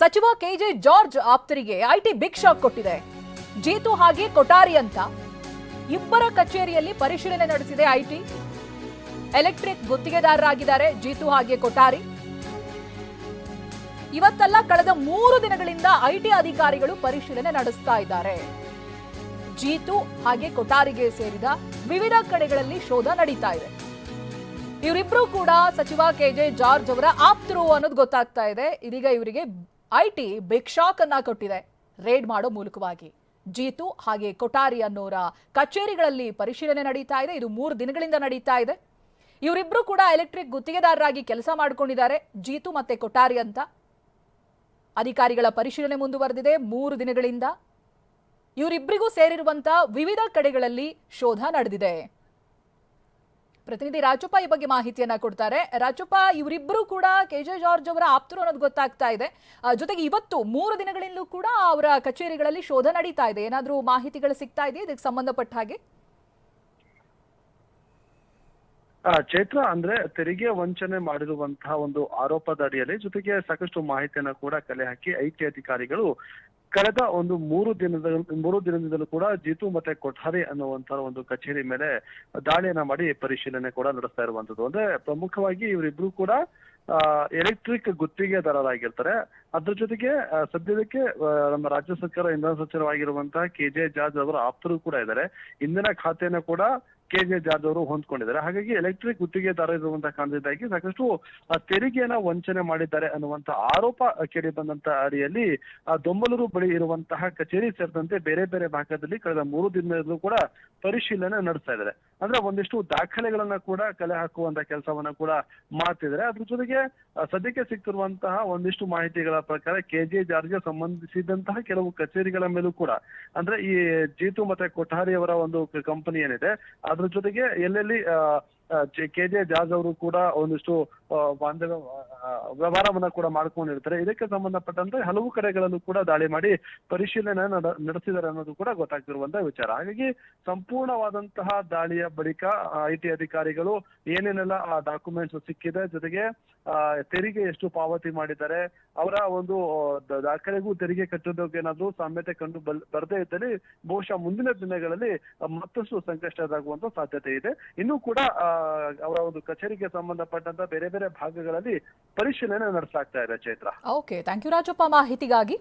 ಸಚಿವ ಕೆಜೆ ಜಾರ್ಜ್ ಆಪ್ತರಿಗೆ IT big shock ಕೊಟ್ಟಿದೆ. ಜೀತು ಹಾಗೆ ಕೊಠಾರಿ ಅಂತ. ಇಬ್ಬರ ಕಚೇರಿಯಲ್ಲಿ ಪರಿಶೀಲನೆ ನಡೆಸಿದೆ ಐಟಿ. ಎಲೆಕ್ಟ್ರಿಕ್ ಗುತ್ತಿಗೆದಾರರಾಗಿದ್ದಾರೆ ಜೀತು ಹಾಗೆ ಕೊಠಾರಿ. ಇವತ್ತಲ್ಲ ಕಳೆದ ಮೂರು ದಿನಗಳಿಂದ ಐಟಿ ಅಧಿಕಾರಿಗಳು ಪರಿಶೀಲನೆ ನಡೆಸ್ತಾ ಇದ್ದಾರೆ. ಜೀತು ಹಾಗೆ ಕೊಠಾರಿಗೆ ಸೇರಿದ ವಿವಿಧ ಕಡೆಗಳಲ್ಲಿ ಶೋಧ ನಡೀತಾ ಇದೆ. ಇವರಿಬ್ರು ಕೂಡ ಸಚಿವ ಕೆಜೆ ಜಾರ್ಜ್ ಅವರ ಆಪ್ತರು ಅನ್ನೋದು ಗೊತ್ತಾಗ್ತಾ ಇದೆ. ಇದೀಗ ಇವರಿಗೆ ಐಟಿ ಶಾಕ್ ಅನ್ನ ಕೊಟ್ಟಿದೆ. ರೇಡ್ ಮಾಡೋ ಮೂಲಕವಾಗಿ. ಜೀತು ಹಾಗೆ ಕೊಠಾರಿ ಅನ್ನೋರ ಕಚೇರಿಗಳಲ್ಲಿ ಪರಿಶೀಲನೆ ನಡೀತಾ ಇದೆ. ಇದು ಮೂರು ದಿನಗಳಿಂದ ನಡೀತಾ ಇದೆ. ಇವರಿಬ್ರು ಕೂಡ ಎಲೆಕ್ಟ್ರಿಕ್ ಗುತ್ತಿಗೆದಾರರಾಗಿ ಕೆಲಸ ಮಾಡ್ಕೊಂಡಿದ್ದಾರೆ. ಜೀತು ಮತ್ತೆ ಕೊಠಾರಿ ಅಂತ. ಅಧಿಕಾರಿಗಳ ಪರಿಶೀಲನೆ ಮುಂದುವರೆದಿದೆ ಮೂರು ದಿನಗಳಿಂದ. ಇವರಿಬ್ಬರಿಗೂ ಸೇರಿರುವಂತಹ ವಿವಿಧ ಕಡೆಗಳಲ್ಲಿ ಶೋಧ ನಡೆದಿದೆ. ಪ್ರತಿನಿಧಿ ರಾಜಪ್ಪ ಈ ಬಗ್ಗೆ ಮಾಹಿತಿಯನ್ನ ಕೊಡ್ತಾರೆ. ರಾಜಪ್ಪ ಇವರಿಬ್ಬರು ಕೂಡ ಕೆಜೆ ಜಾರ್ಜ್ ಅವರ ಆಪ್ತರು ಅನ್ನೋದು ಗೊತ್ತಾಗ್ತಾ ಇದೆ. ಜೊತೆಗೆ ಇವತ್ತು ಮೂರು ದಿನಗಳಿಂದಲೂ ಕೂಡ ಅವರ ಕಚೇರಿಗಳಲ್ಲಿ ಶೋಧ ನಡೀತಾ ಇದೆ. ಏನಾದರೂ ಮಾಹಿತಿಗಳು ಸಿಗ್ತಾ ಇದೆಯಾ? ಇದಕ್ಕೆ ಸಂಬಂಧಪಟ್ಟ ಹಾಗೆ? ಚೈತ್ರ ಅಂದ್ರೆ ತೆರಿಗೆ ವಂಚನೆ ಮಾಡಿರುವಂತಹ ಒಂದು ಆರೋಪದ ಅಡಿಯಲ್ಲಿ ಜೊತೆಗೆ ಸಾಕಷ್ಟು ಮಾಹಿತಿಯನ್ನ ಕೂಡ ಕಲೆ ಹಾಕಿ ಐಟಿ ಅಧಿಕಾರಿಗಳು ಕಳೆದ ಒಂದು ಮೂರು ದಿನದ, ಮೂರು ದಿನದಿಂದಲೂ ಕೂಡ ಜೀತು ಮತ್ತೆ ಕೊಠಾರಿ ಅನ್ನುವಂತಹ ಒಂದು ಕಚೇರಿ ಮೇಲೆ ದಾಳಿಯನ್ನ ಮಾಡಿ ಪರಿಶೀಲನೆ ಕೂಡ ನಡೆಸ್ತಾ ಇರುವಂತದ್ದು ಅಂದ್ರೆ ಪ್ರಮುಖವಾಗಿ ಇವರಿಬ್ರು ಕೂಡ ಎಲೆಕ್ಟ್ರಿಕ್ ಗುತ್ತಿಗೆದಾರರಾಗಿರ್ತಾರೆ ಅದ್ರ ಜೊತೆಗೆ ಸದ್ಯದಕ್ಕೆ ನಮ್ಮ ರಾಜ್ಯ ಸರ್ಕಾರ ಇಂಧನ ಸಚಿವರಾಗಿರುವಂತಹ ಕೆ ಜೆ ಜಾರ್ಜ್ ಅವರ ಆಪ್ತರು ಕೂಡ ಇದ್ದಾರೆ. ಇಂದಿನ ಖಾತೆಯನ್ನು ಕೂಡ ಕೆ ಜೆ ಜಾರ್ಜ್ ಅವರು ಹೊಂದ್ಕೊಂಡಿದ್ದಾರೆ. ಹಾಗಾಗಿ ಎಲೆಕ್ಟ್ರಿಕ್ ಗುತ್ತಿಗೆದಾರ ಇರುವಂತಹ ಕಾರಣದಿಂದಾಗಿ ಸಾಕಷ್ಟು ತೆರಿಗೆಯನ್ನ ವಂಚನೆ ಮಾಡಿದ್ದಾರೆ ಅನ್ನುವಂತ ಆರೋಪ ಕೇಳಿ ಬಂದಂತ ಅಡಿಯಲ್ಲಿ, ಆ, ದೊಂಬಲೂರು ಬಳಿ ಇರುವಂತಹ ಕಚೇರಿ ಸೇರಿದಂತೆ ಬೇರೆ ಬೇರೆ ಭಾಗದಲ್ಲಿ ಕಳೆದ ಮೂರು ದಿನದಲ್ಲೂ ಕೂಡ ಪರಿಶೀಲನೆ ನಡೆಸ್ತಾ ಇದ್ದಾರೆ. ಅಂದ್ರೆ ಒಂದಿಷ್ಟು ದಾಖಲೆಗಳನ್ನ ಕೂಡ ಕಲೆ ಹಾಕುವಂತ ಕೆಲಸವನ್ನ ಕೂಡ ಮಾಡ್ತಿದ್ದಾರೆ. ಅದ್ರ ಜೊತೆಗೆ ಸದ್ಯಕ್ಕೆ ಸಿಕ್ಕಿರುವಂತಹ ಒಂದಿಷ್ಟು ಮಾಹಿತಿಗಳ ಪ್ರಕಾರ ಕೆ ಜೆ ಜಾರ್ಜ್ಗೆ ಸಂಬಂಧಿಸಿದಂತಹ ಕೆಲವು ಕಚೇರಿಗಳ ಮೇಲೂ ಕೂಡ, ಅಂದ್ರೆ ಈ ಜೀತು ಮತ್ತೆ ಕೊಠಾರಿ ಅವರ ಒಂದು ಕಂಪನಿ ಏನಿದೆ ಅದ್ರ ಜೊತೆಗೆ ಎಲ್ಲೆಲ್ಲಿ ಕೆ, ಜೆ ಜಾರ್ಜ್ ಅವರು ಕೂಡ ಒಂದಿಷ್ಟು ಬಾಂಧವ್ಯ ವ್ಯವಹಾರವನ್ನ ಕೂಡ ಮಾಡ್ಕೊಂಡಿರ್ತಾರೆ. ಇದಕ್ಕೆ ಸಂಬಂಧಪಟ್ಟಂತೆ ಹಲವು ಕಡೆಗಳಲ್ಲೂ ಕೂಡ ದಾಳಿ ಮಾಡಿ ಪರಿಶೀಲನೆ ನಡ- ನಡೆಸಿದ್ದಾರೆ ಅನ್ನೋದು ಕೂಡ ಗೊತ್ತಾಗ್ತಿರುವಂತಹ ವಿಚಾರ. ಹಾಗಾಗಿ ಸಂಪೂರ್ಣವಾದಂತಹ ದಾಳಿಯ ಬಳಿಕ ಐ ಟಿ ಅಧಿಕಾರಿಗಳು ಏನೇನೆಲ್ಲ ಆ ಡಾಕ್ಯುಮೆಂಟ್ಸ್ ಸಿಕ್ಕಿದೆ, ಜೊತೆಗೆ ತೆರಿಗೆ ಎಷ್ಟು ಪಾವತಿ ಮಾಡಿದ್ದಾರೆ, ಅವರ ಒಂದು ದಾಖಲೆಗೂ ತೆರಿಗೆ ಕಟ್ಟೋದಕ್ಕೆ ಏನಾದ್ರು ಸಾಮ್ಯತೆ ಕಂಡು ಬರದೇ ಇದ್ದಲ್ಲಿ ಬಹುಶಃ ಮುಂದಿನ ದಿನಗಳಲ್ಲಿ ಮತ್ತಷ್ಟು ಸಂಕಷ್ಟದಾಗುವಂತ ಸಾಧ್ಯತೆ ಇದೆ. ಇನ್ನೂ ಕೂಡ ಅವರ ಒಂದು ಕಚೇರಿಗೆ ಸಂಬಂಧಪಟ್ಟಂತ ಬೇರೆ ಬೇರೆ ಭಾಗಗಳಲ್ಲಿ ಪರಿಶೀಲನೆ ನಡೆಸಲಾಗ್ತಾ ಇದೆ Chaitra. Okay thank you Rajappa. ಮಾಹಿತಿಗಾಗಿ